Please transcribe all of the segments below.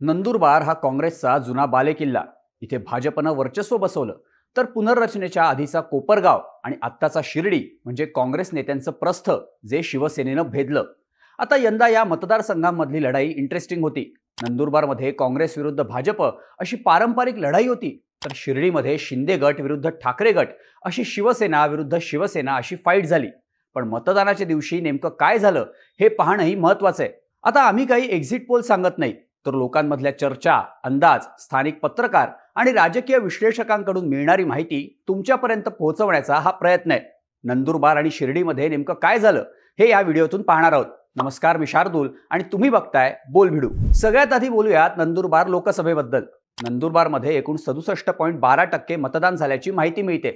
नंदुरबार हा काँग्रेसचा जुना बालेकिल्ला. इथे भाजपनं वर्चस्व बसवलं. तर पुनर्रचनेच्या आधीचा कोपरगाव आणि आत्ताचा शिर्डी म्हणजे काँग्रेस नेत्यांचं प्रस्थ जे शिवसेनेनं भेदलं. आता यंदा या मतदारसंघांमधली लढाई इंटरेस्टिंग होती. नंदुरबारमध्ये काँग्रेस विरुद्ध भाजप अशी पारंपरिक लढाई होती. तर शिर्डीमध्ये शिंदे गट विरुद्ध ठाकरे गट अशी शिवसेना विरुद्ध शिवसेना अशी फाईट झाली. पण मतदानाच्या दिवशी नेमकं काय झालं हे पाहणंही महत्वाचं आहे. आता आम्ही काही एक्झिट पोल सांगत नाही. तर लोकांमधल्या चर्चा अंदाज स्थानिक पत्रकार आणि राजकीय विश्लेषकांकडून मिळणारी माहिती तुमच्यापर्यंत पोहोचवण्याचा हा प्रयत्न आहे. नंदुरबार आणि शिर्डीमध्ये नेमकं काय झालं हे या व्हिडिओतून पाहणार आहोत. नमस्कार मी शार्दूल आणि तुम्ही बघताय बोल भिडू सगळ्यात आधी बोलूयात नंदुरबार लोकसभेबद्दल. नंदुरबारमध्ये एकूण सदुसष्ट पॉईंट बारा टक्के मतदान झाल्याची माहिती मिळते.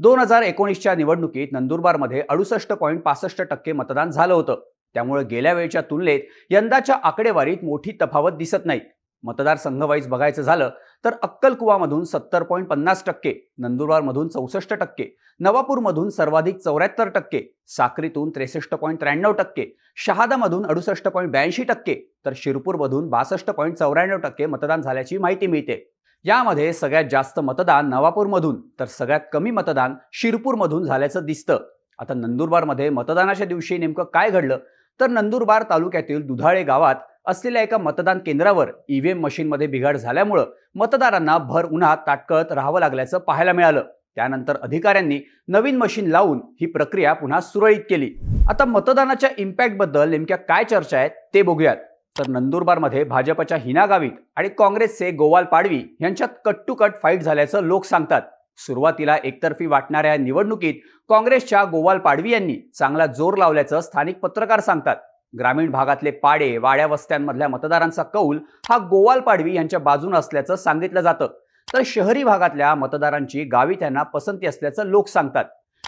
दोन हजार एकोणीसच्या निवडणुकीत नंदुरबारमध्ये अडुसष्ट पॉईंट पासष्ट टक्के मतदान झालं होतं. त्यामुळे गेल्या वेळच्या तुलनेत यंदाच्या आकडेवारीत मोठी तफावत दिसत नाही. मतदारसंघवाईज बघायचं झालं तर अक्कलकुवामधून सत्तर पॉईंट पन्नास टक्के नंदुरबारमधून चौसष्ट टक्के नवापूरमधून सर्वाधिक चौऱ्याहत्तर टक्के साक्रीतून त्रेसष्ट पॉईंट त्र्याण्णव टक्के शहादामधून अडुसष्ट पॉईंट ब्याऐंशी टक्के तर शिरपूरमधून बासष्ट पॉईंट चौऱ्याण्णव टक्के मतदान झाल्याची माहिती मिळते. यामध्ये सगळ्यात जास्त मतदान नवापूरमधून तर सगळ्यात कमी मतदान शिरपूरमधून झाल्याचं दिसतं. आता नंदुरबारमध्ये मतदानाच्या दिवशी नेमकं काय घडलं? तर नंदुरबार तालुक्यातील दुधाळे गावात असलेल्या एका मतदान केंद्रावर ईव्हीएम मशीनमध्ये बिघाड झाल्यामुळं मतदारांना भर उन्हात ताटकळत राहावं लागल्याचं पाहायला मिळालं. त्यानंतर अधिकाऱ्यांनी नवीन मशीन लावून ही प्रक्रिया पुन्हा सुरळीत केली. आता मतदानाच्या इम्पॅक्टबद्दल नेमक्या काय चर्चा आहेत ते बघूयात. तर नंदुरबारमध्ये भाजपच्या हिना गावित आणि काँग्रेसचे गोवाल पाडवी यांच्यात कट कट फाईट झाल्याचं लोक सांगतात. सुरुवातीला एकतर्फी वाटणाऱ्या निवडणुकीत काँग्रेसच्या गोवाल पाडवी यांनी चांगला जोर लावल्याचं स्थानिक पत्रकार सांगतात. ग्रामीण भागातले पाडे वाड्या वस्त्यांमधल्या मतदारांचा कौल हा गोवाल पाडवी यांच्या बाजून असल्याचं सांगितलं जातं. तर शहरी भागातल्या मतदारांची गावी त्यांना पसंती असल्याचं लोक सांगतात.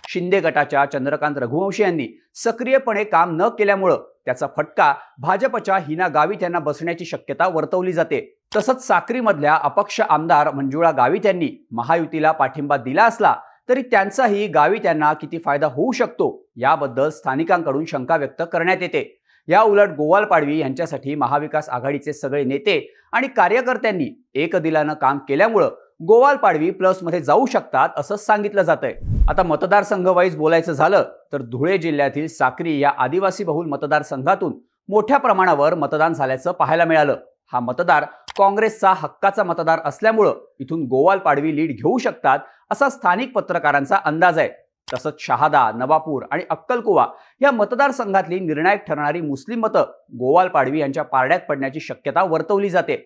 शिंदे गटाच्या चंद्रकांत रघुवंशी यांनी सक्रियपणे काम न केल्यामुळं त्याचा फटका भाजपच्या हिना गावित यांना बसण्याची शक्यता वर्तवली जाते. तसंच साक्रीमधल्या अपक्ष आमदार मंजुळा गावित यांनी महायुतीला पाठिंबा दिला असला तरी त्यांचाही गावित यांना किती फायदा होऊ शकतो याबद्दल स्थानिकांकडून शंका व्यक्त करण्यात येते. या उलट गोवाल पाडवी यांच्यासाठी महाविकास आघाडीचे सगळे नेते आणि कार्यकर्त्यांनी एक दिलानं काम केल्यामुळं गोवाल पाडवी प्लसमध्ये जाऊ शकतात असं सांगितलं जातंय. आता मतदारसंघ वाईज बोलायचं झालं तर धुळे जिल्ह्यातील साक्री या आदिवासी बहुल मतदारसंघातून मोठ्या प्रमाणावर मतदान झाल्याचं पाहायला मिळालं. हा मतदार काँग्रेसचा हक्काचा मतदार असल्यामुळं इथून गोवाल पाडवी लीड घेऊ शकतात असा स्थानिक पत्रकारांचा अंदाज आहे. तसंच शहादा नवापूर आणि अक्कलकुवा या मतदारसंघातली निर्णायक ठरणारी मुस्लिम मतं गोवाल पाडवी यांच्या पारड्यात पडण्याची शक्यता वर्तवली जाते.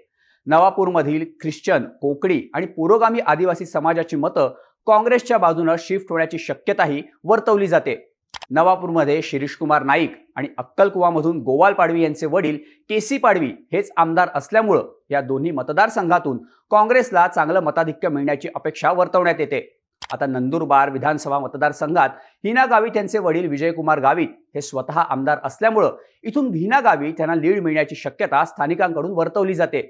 नवापूरमधील ख्रिश्चन कोकणी आणि पुरोगामी आदिवासी समाजाची मतं काँग्रेसच्या बाजूनं शिफ्ट होण्याची शक्यताही वर्तवली जाते. नवापूरमध्ये शिरीषकुमार नाईक आणि अक्कलकुवामधून गोवाल पाडवी यांचे वडील केसी पाडवी हेच आमदार असल्यामुळं या दोन्ही मतदारसंघातून काँग्रेसला चांगलं मताधिक्य मिळण्याची अपेक्षा वर्तवण्यात येते. आता नंदुरबार विधानसभा मतदारसंघात हिना गावित यांचे वडील विजयकुमार गावित हे स्वतः आमदार असल्यामुळं इथून हिना गावित यांना लीड मिळण्याची शक्यता स्थानिकांकडून वर्तवली जाते.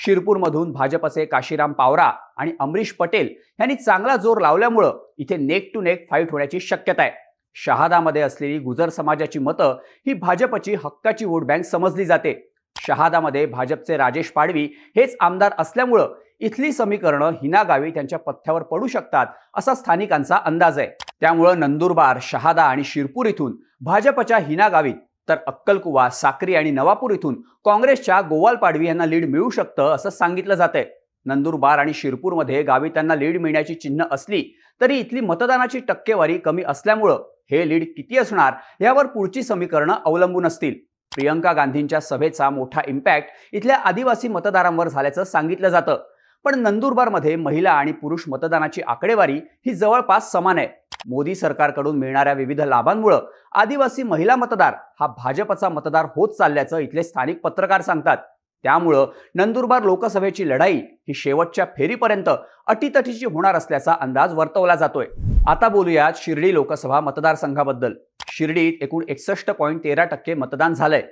शिरपूरमधून भाजपचे काशीराम पावरा आणि अमरीश पटेल यांनी चांगला जोर लावल्यामुळं इथे नेक टू नेक फाईट होण्याची शक्यता आहे. शहादामध्ये असलेली गुजर समाजाची मतं ही भाजपची हक्काची वोट बँक समजली जाते. शहादामध्ये भाजपचे राजेश पाडवी हेच आमदार असल्यामुळं इथली समीकरणं हिना गावी त्यांच्या पथ्यावर पडू शकतात असा स्थानिकांचा अंदाज आहे. त्यामुळं नंदुरबार शहादा आणि शिरपूर इथून भाजपच्या हिना गावीत तर अक्कलकुवा साक्री आणि नवापूर इथून काँग्रेसच्या गोवाल पाडवी यांना लीड मिळू शकतं असं सांगितलं जातंय. नंदुरबार आणि शिरपूरमध्ये गावी त्यांना लीड मिळण्याची चिन्ह असली तरी इथली मतदानाची टक्केवारी कमी असल्यामुळं हे लीड किती असणार यावर पुढची समीकरणं अवलंबून असतील. प्रियंका गांधींच्या सभेचा मोठा इम्पॅक्ट इथल्या आदिवासी मतदारांवर झाल्याचं सांगितलं जातं. पण नंदुरबारमध्ये महिला आणि पुरुष मतदानाची आकडेवारी ही जवळपास समान आहे. मोदी सरकारकडून मिळणाऱ्या विविध लाभांमुळं आदिवासी महिला मतदार हा भाजपचा मतदार होत चालल्याचं इथले स्थानिक पत्रकार सांगतात. त्यामुळं नंदुरबार लोकसभेची लढाई ही शेवटच्या फेरीपर्यंत अटीतटीची होणार असल्याचा अंदाज वर्तवला जातोय. आता बोलूयात शिर्डी लोकसभा मतदारसंघाबद्दल. शिर्डीत एकूण एकसष्ट पॉईंट तेरा टक्के मतदान झालंय.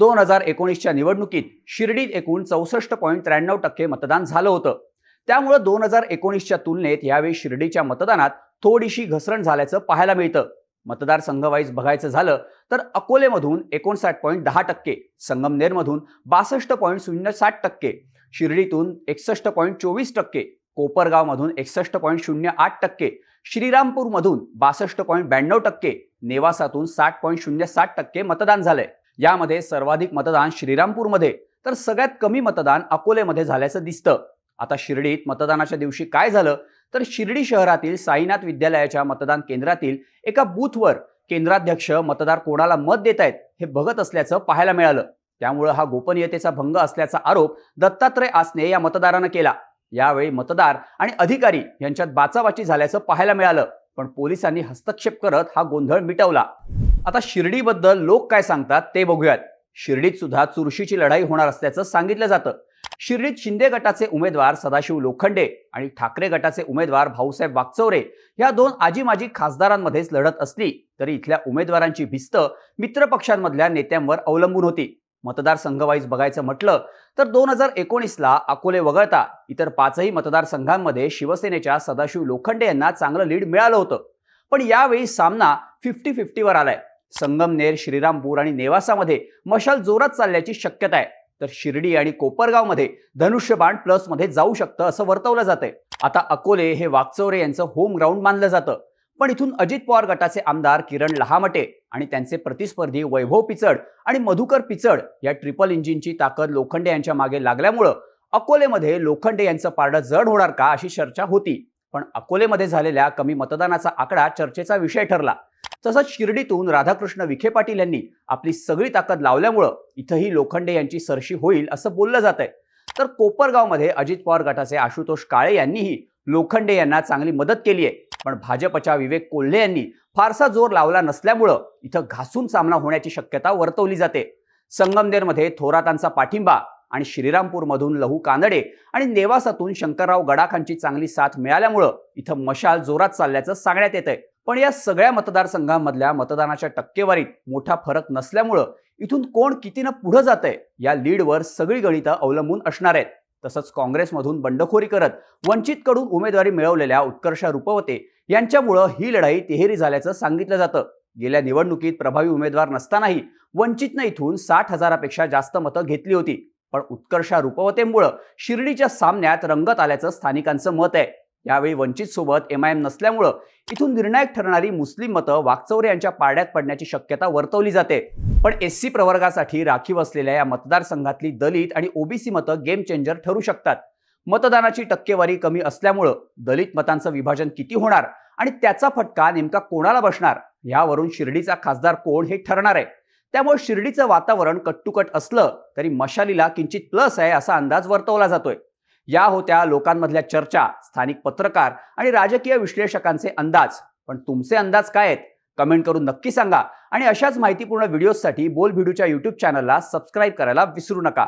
दोन हजार एकोणीसच्या निवडणुकीत शिर्डीत एकूण चौसष्ट पॉईंट त्र्याण्णव टक्के मतदान झालं होतं. त्यामुळं दोन हजार एकोणीसच्या तुलनेत यावेळी शिर्डीच्या मतदानात थोडीशी घसरण झाल्याचं पाहायला मिळतं. मतदारसंघवाईज बघायचं झालं तर अकोलेमधून एकोणसाठ पॉईंट दहा टक्के संगमनेरमधून बासष्ट पॉईंट शून्य साठ टक्के शिर्डीतून एकसष्ट पॉईंट चोवीस टक्के कोपरगावमधून एकसष्ट पॉईंट शून्य आठ टक्के श्रीरामपूरमधून बासष्ट पॉईंट ब्याण्णव टक्के नेवासातून साठ पॉईंट शून्य साठ टक्के मतदान झालंय. यामध्ये सर्वाधिक मतदान श्रीरामपूरमध्ये. तर सगळ्यात कमी मतदान अकोलेमध्ये झाल्याचं दिसतं. आता शिर्डीत मतदानाच्या दिवशी काय झालं? तर शिर्डी शहरातील साईनाथ विद्यालयाच्या मतदान केंद्रातील एका बूथवर केंद्राध्यक्ष मतदार कोणाला मत देत आहेत हे बघत असल्याचं पाहायला मिळालं. त्यामुळं हा गोपनीयतेचा भंग असल्याचा आरोप दत्तात्रय आसने या मतदारानं केला. यावेळी मतदार आणि अधिकारी यांच्यात बाचाबाची झाल्याचं पाहायला मिळालं. पण पोलिसांनी हस्तक्षेप करत हा गोंधळ मिटवला. आता शिर्डीबद्दल लोक काय सांगतात ते बघूयात. शिर्डीत सुद्धा चुरशीची लढाई होणार असल्याचं सांगितलं जातं. शिर्डीत शिंदे गटाचे उमेदवार सदाशिव लोखंडे आणि ठाकरे गटाचे उमेदवार भाऊसाहेब वागचौरे या दोन आजी माजी खासदारांमध्येच लढत असली तरी इथल्या उमेदवारांची भिस्त मित्रपक्षांमधल्या नेत्यांवर अवलंबून होती. मतदारसंघवाईज बघायचं म्हटलं तर दोन हजार एकोणीसला अकोले वगळता इतर पाचही मतदारसंघांमध्ये शिवसेनेच्या सदाशिव लोखंडे यांना चांगलं लीड मिळालं होतं. पण यावेळी सामना फिफ्टी फिफ्टीवर आलाय. संगमनेर श्रीरामपूर आणि नेवासामध्ये मशाल जोरात चालल्याची शक्यता आहे. तर शिर्डी आणि कोपरगावमध्ये धनुष्यबाण प्लसमध्ये जाऊ शकतं असं वर्तवलं जातंय. आता अकोले हे वागचौरे यांचं होम ग्राउंड मानलं जातं. पण इथून अजित पवार गटाचे आमदार किरण लहामटे आणि त्यांचे प्रतिस्पर्धी वैभव पिचड आणि मधुकर पिचड या ट्रिपल इंजिनची ताकद लोखंडे यांच्या मागे लागल्यामुळं अकोलेमध्ये लोखंडे यांचं पारडं जड होणार का अशी चर्चा होती. पण अकोलेमध्ये झालेल्या कमी मतदानाचा आकडा चर्चेचा विषय ठरला. तसंच शिर्डीतून राधाकृष्ण विखे पाटील यांनी आपली सगळी ताकद लावल्यामुळं इथंही लोखंडे यांची सरशी होईल असं बोललं जात आहे तर कोपरगावमध्ये अजित पवार गटाचे आशुतोष काळे यांनीही लोखंडे यांना चांगली मदत केली आहे. पण भाजपच्या विवेक कोल्हे यांनी फारसा जोर लावला नसल्यामुळं इथं घासून सामना होण्याची शक्यता वर्तवली जाते. संगमनेरमध्ये थोरातांचा पाठिंबा आणि श्रीरामपूरमधून लहू कानडे आणि नेवासातून शंकरराव गडाखांची चांगली साथ मिळाल्यामुळं इथं मशाल जोरात चालल्याचं सांगण्यात येत आहे पण या सगळ्या मतदारसंघांमधल्या मतदानाच्या टक्केवारीत मोठा फरक नसल्यामुळं इथून कोण कितीनं पुढं जात आहे या लीडवर सगळी गणितं अवलंबून असणार आहेत. तसंच काँग्रेसमधून बंडखोरी करत वंचितकडून उमेदवारी मिळवलेल्या उत्कर्ष रुपवते यांच्यामुळं ही लढाई तिहेरी झाल्याचं सांगितलं जातं. गेल्या निवडणुकीत प्रभावी उमेदवार नसतानाही वंचितनं इथून साठ हजारापेक्षा जास्त मतं घेतली होती. पण उत्कर्षा रुपवतेमुळं शिर्डीच्या सामन्यात रंगत आल्याचं स्थानिकांचं मत आहे. यावेळी वंचित सोबत एम आय एम नसल्यामुळं इथून निर्णायक ठरणारी मुस्लिम मतं वागचौरे यांच्या पारड्यात पडण्याची शक्यता वर्तवली जाते. पण एस सी प्रवर्गासाठी राखीव असलेल्या या मतदारसंघातली दलित आणि ओबीसी मतं गेम चेंजर ठरू शकतात. मतदानाची टक्केवारी कमी असल्यामुळं दलित मतांचं विभाजन किती होणार आणि त्याचा फटका नेमका कोणाला बसणार? यावरून शिर्डीचा खासदार कोण हे ठरणार आहे? त्यामुळे शिर्डीचं वातावरण कट्टुकट असलं तरी मशालीला किंचित प्लस आहे असा अंदाज वर्तवला जातोय. या होत्या लोकांमधल्या चर्चा स्थानिक पत्रकार आणि राजकीय विश्लेषकांचे अंदाज. पण तुमचे अंदाज काय आहेत? कमेंट करून नक्की सांगा आणि अशाच माहितीपूर्ण व्हिडिओजसाठी बोल भिडूच्या यूट्यूब चॅनलला सबस्क्राईब करायला विसरू नका.